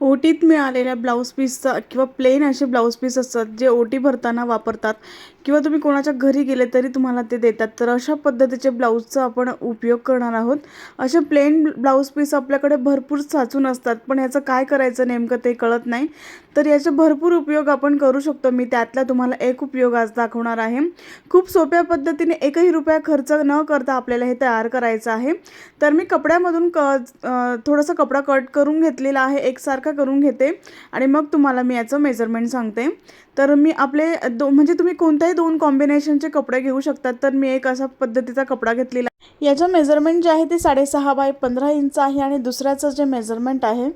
ओटीत मिळालेल्या ब्लाऊज पीसचा किंवा प्लेन असे ब्लाऊज पीस असतात जे ओटी भरताना वापरतात किंवा तुम्ही कोणाच्या घरी गेले तरी तुम्हाला ते देतात तर अशा पद्धतीचे ब्लाऊजचा आपण उपयोग करणार आहोत. असे प्लेन ब्लाऊज पीस आपल्याकडे भरपूर साचून असतात पण याचं काय करायचं नेमकं ते कळत नाही. तर याचे भरपूर उपयोग आपण करू शकतो. मी त्यातला तुम्हाला एक उपयोग आज दाखवणार आहे. खूप सोप्या पद्धतीने एकही रुपया खर्च न करता आपल्याला हे तयार करायचं आहे. तर मी कपड्यामधून क थोडंसं कपडा कट करून घेतलेला आहे. एकसारखा करून घेते आणि मग तुम्हाला मी याचं मेजरमेंट सांगते. तर मी आपले दो म्हणजे तुम्ही कोणत्याही दोन कॉम्बिनेशनचे कपडे घेऊ शकतात तर मी एक असा पद्धतीचा कपडा घेतलेला आहे. याचं मेजरमेंट जे आहे ते साडेसहा बाय पंधरा इंच आहे आणि दुसऱ्याचं जे मेजरमेंट आहे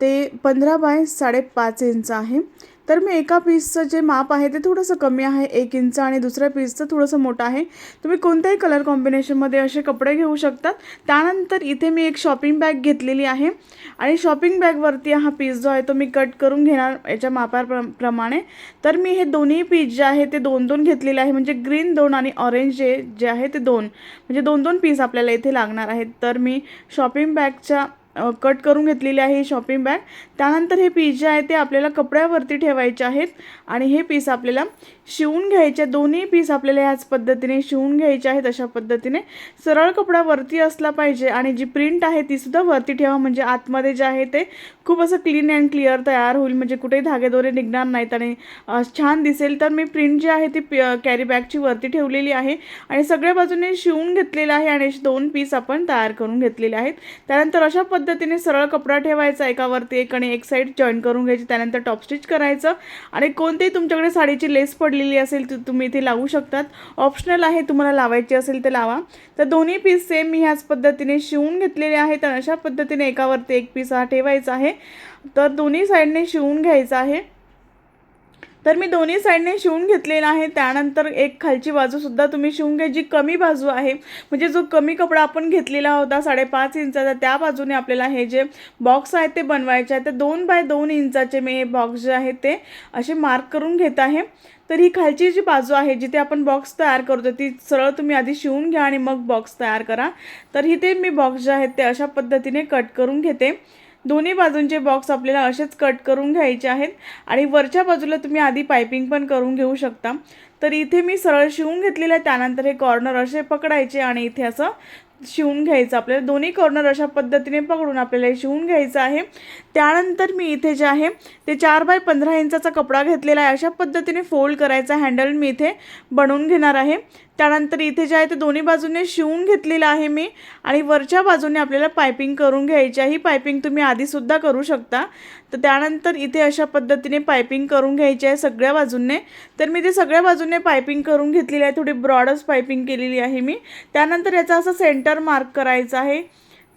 ते पंधरा बाय साडेपाच इंच आहे. तर मी एका पीसचं जे माप आहे ते थोडंसं कमी आहे एक इंच आणि दुसऱ्या पीसचं थोडंसं मोठं आहे. तुम्ही कोणत्याही कलर कॉम्बिनेशनमध्ये असे कपडे घेऊ शकतात. त्यानंतर इथे मी एक शॉपिंग बॅग घेतलेली आहे. आणि शॉपिंग बॅगवरती हा पीस जो आहे तो मी कट करून घेणार याच्या मापाप्रमाणे प्रमाणे. तर मी हे दोन्ही पीस जे आहे ते दोन दोन घेतलेले आहे. म्हणजे ग्रीन दोन आणि ऑरेंज जे जे आहे ते दोन. म्हणजे दोन दोन पीस आपल्याला इथे लागणार आहेत. तर मी शॉपिंग बॅगच्या कट करून घेतलेली आहे ही शॉपिंग बॅग त्यानंतर हे पीस जे आहे ते आपल्याला कपड्यावरती ठेवायचे आहेत. आणि हे पीस आपल्याला शिवून घ्यायचे दोन्ही पीस आपल्याला ह्याच पद्धतीने शिवून घ्यायचे आहेत अशा पद्धतीने. सरळ कपडा वरती असला पाहिजे आणि जी प्रिंट आहे तीसुद्धा वरती ठेवा म्हणजे आतमध्ये जे आहे ते खूप असं क्लीन अँड क्लिअर तयार होईल म्हणजे कुठेही धागेदोरे निघणार नाहीत. आणि छान दिसेल तर मी प्रिंट जी आहे ती कॅरी बॅगची वरती ठेवलेली आहे. आणि सगळ्या बाजूने शिवून घेतलेलं आहे आणि दोन पीस आपण तयार करून घेतलेले आहेत. त्यानंतर अशा पद्धतीने सरळ कपडा ठेवायचा एकावरती एक आणि एक साईड जॉईन करून घ्यायची त्यानंतर टॉप स्टिच करायचं. आणि कोणतेही तुमच्याकडे साडीची लेस पडलेली असेल ती तुम्ही इथे लावू शकतात. ऑप्शनल आहे तुम्हाला लावायची असेल ते लावा. तर दोन्ही पीस सेम मी ह्याच पद्धतीने शिवून घेतलेले आहेत आणि अशा पद्धतीने एकावरती एक पीस हा ठेवायचा आहे. तर दोन्ही साईडने शिवून घ्यायचा आहे. तर मी दोन्ही साईडने शिवून घेतलेला आहे. त्यानंतर एक खालची बाजूसुद्धा तुम्ही शिवून घ्या. जी कमी बाजू आहे म्हणजे जो कमी कपडा आपण घेतलेला होता साडेपाच इंचाचा त्या बाजूने आपल्याला हे जे बॉक्स आहेत ते बनवायचे आहेत. ते दोन बाय दोन इंचाचे मी हे बॉक्स जे आहे ते असे मार्क करून घेत आहे. तर ही खालची जी बाजू आहे जिथे आपण बॉक्स तयार करतो ती सरळ तुम्ही आधी शिवून घ्या आणि मग बॉक्स तयार करा. तर इथे मी बॉक्स जे आहेत ते अशा पद्धतीने कट करून घेते. दोन्ही बाजूंचे बॉक्स आपल्याला असेच कट करून घ्यायचे आहेत. आणि वरच्या बाजूला तुम्ही आधी पायपिंग पण करून घेऊ शकता. तर इथे मी सरळ शिवून घेतलेलं आहे. त्यानंतर हे कॉर्नर असे पकडायचे आणि इथे असं शिवून घ्यायचं आपल्याला. दोन्ही कॉर्नर अशा पद्धतीने पकडून आपल्याला हे शिवून घ्यायचं आहे. त्यानंतर मी इथे जे आहे ते चार बाय पंधरा इंचाचा कपडा घेतलेला आहे. अशा पद्धतीने फोल्ड करायचा हँडल मी इथे बनवून घेणार आहे. त्यानंतर इथे जे आहे ते दोन्ही बाजूने शिवून घेतलेलं आहे मी आणि वरच्या बाजूने आपल्याला पायपिंग करून घ्यायची आहे. ही पायपिंग तुम्ही आधीसुद्धा करू शकता. तर त्यानंतर इथे अशा पद्धतीने पायपिंग करून घ्यायची आहे सगळ्या बाजूने. तर मी ते सगळ्या बाजूने पायपिंग करून घेतलेली आहे. थोडी ब्रॉडच पायपिंग केलेली आहे मी. त्यानंतर याचा असं सेंटर मार्क करायचं आहे.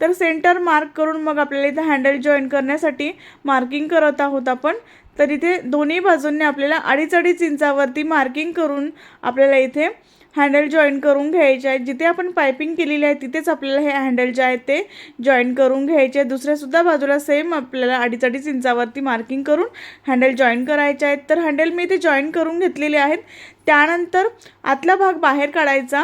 तर सेंटर मार्क करून मग आपल्याला इथं हँडल जॉईन करण्यासाठी मार्किंग करत आहोत आपण. तर इथे दोन्ही बाजूंनी आपल्याला अडीच अडीच इंचावरती मार्किंग करून आपल्याला इथे हँडल जॉईन करून घ्यायचे आहेत जिथे आपण पायपिंग केलेली आहे तिथेच आपल्याला हे हँडल जे आहेत ते जॉईन करून घ्यायचे आहेत दुसऱ्यासुद्धा बाजूला सेम आपल्याला अडीच अडीच इंचावरती मार्किंग करून हँडल जॉईन करायचे आहेत. तर हँडल मी इथे जॉईन करून घेतलेले आहेत. त्यानंतर आतला भाग बाहेर काढायचा.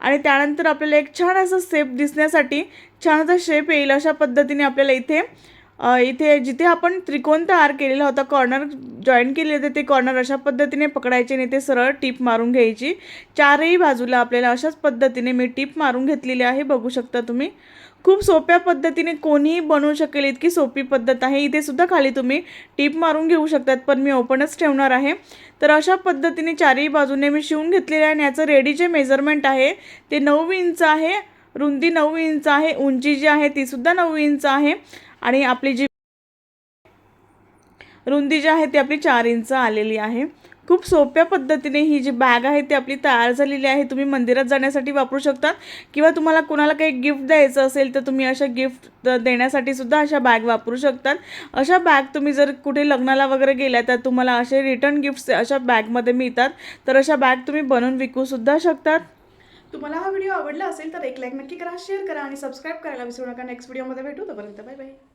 आणि त्यानंतर आपल्याला एक छान असं शेप दिसण्यासाठी छान असा शेप येईल अशा पद्धतीने आपल्याला इथे इथे जिथे आपण त्रिकोण तयार केलेला होता कॉर्नर जॉईन केले होते ते कॉर्नर अशा पद्धतीने पकडायचे आणि ते सरळ टीप मारून घ्यायची. चारही बाजूला आपल्याला अशाच पद्धतीने मी टीप मारून घेतलेली आहे बघू शकता तुम्ही. खूप सोप्या पद्धतीने कोणीही बनवू शकेल इतकी सोपी पद्धत आहे. इथे सुद्धा खाली तुम्ही टीप मारून घेऊ शकतात पण मी ओपनच ठेवणार आहे. तर अशा पद्धतीने चारही बाजूने मी शिवून घेतलेले आहे आणि याचं रेडी जे मेजरमेंट आहे ते नऊ इंच आहे. रुंदी नऊ इंच आहे उंची जी आहे तीसुद्धा नऊ इंच आहे. आणि आपली जी रुंदी जी आहे ती आपली चार इंच आलेली आहे. खूप सोप्या पद्धतीने ही जी बॅग आहे ती आपली तयार झालेली आहे. तुम्ही मंदिरात जाण्यासाठी वापरू शकता किंवा तुम्हाला कोणाला काही गिफ्ट द्यायचं असेल तर तुम्ही अशा गिफ्ट देण्यासाठी सुद्धा अशा बॅग वापरू शकतात. अशा बॅग तुम्ही जर कुठे लग्नाला वगैरे गेल्या तर तुम्हाला असे रिटर्न गिफ्ट्स अशा बॅगमध्ये मिळतात. तर अशा बॅग तुम्ही बनवून विकूसुद्धा शकतात. तुम्हाला हा व्हिडिओ आवडला असेल तर एक लाईक नक्की करा शेअर करा आणि सबस्क्राईब करायला विसरू नका. नेक्स्ट व्हिडिओमध्ये भेटू. तोपर्यंत बाय बाय